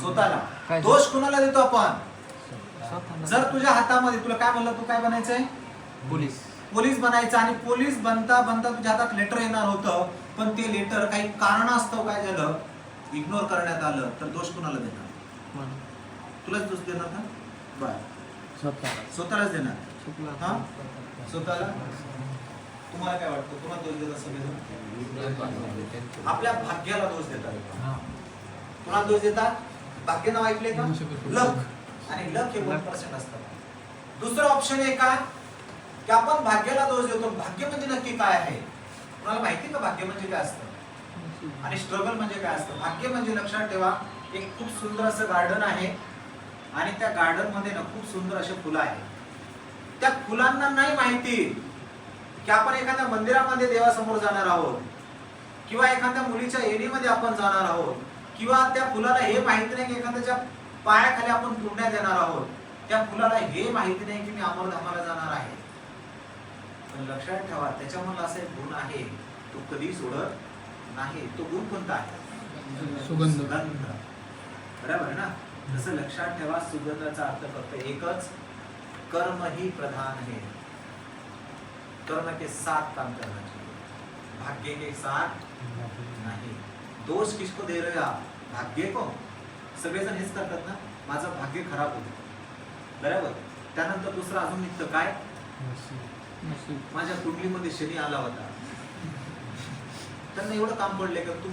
स्वतःला? दोष कुणाला देतो आपण. जर तुझ्या हातामध्ये तुला काय म्हणलं तू काय बनायचंय? पोलीस. पोलीस बनायचं आणि पोलीस बनता बनता तुझ्या हातात लेटर येणार होतं पण ते लेटर काही कारणास्तव काय झालं? इग्नोर करण्यात आलं तर दोष कुणाला देणार? म्हणून तुलाच दोष देणार का? बर. स्वतःला. स्वतःलाच देणार. हा? स्वतःला? तुम्हाला काय वाटतं? तुम्हाला दोष देतात सगळेजण? आपल्या भाग्याला दोष देतात. हा. कुणाला दोष देतात भाग्य नाव ऐकले का. लक. आणि लक हे वन पर्सेंट असतात दुसरं ऑप्शन आहे का? की आपण भाग्याला दोष देतो. भाग्य म्हणजे नक्की काय आहे? कुणाला माहिती का भाग्य म्हणजे काय असतं? आणि स्ट्रगल म्हणजे काय असतं? भाग्य म्हणजे लक्षात ठेवा एक खूप सुंदर असं गार्डन आहे. आणि त्या गार्डनमध्ये ना खूप सुंदर असे फुलं आहेत. त्या फुलांना नाही माहिती की आपण एखाद्या मंदिरामध्ये देवासमोर जाणार आहोत. किंवा एखाद्या मुलीच्या एरीमध्ये आपण जाणार आहोत. किंवा त्या फुलाला हे माहिती नाही की एखाद्याच्या पायाखाली आपण पुण्यात येणार आहोत. त्या फुलाला हे माहिती नाही की मी अमरधामाला जाणार आहे. पण लक्षात ठेवा त्याच्यामध्ये असा एक गुण आहे तो कधी सोडत नाही. तो गुण कोणता आहे? सुगंध. बरोबर आहे ना? जसं लक्षात ठेवा सुगंधाचा अर्थ फक्त एकच. कर्म ही प्रधान है कर्म के साथ काम करना चाहिए भाग्य के साथ नाही. दोष किसको दे रहे हो आप? भाग्य को? सगळेजण हेच करतात ना? माझं भाग्य खराब होतं. बरोबर? त्यानंतर दुसरं अजून निघतं काय? नशीब. माझ्या कुंडलीमध्ये शनी आला होता. त्यांना एवढं काम पडले का तू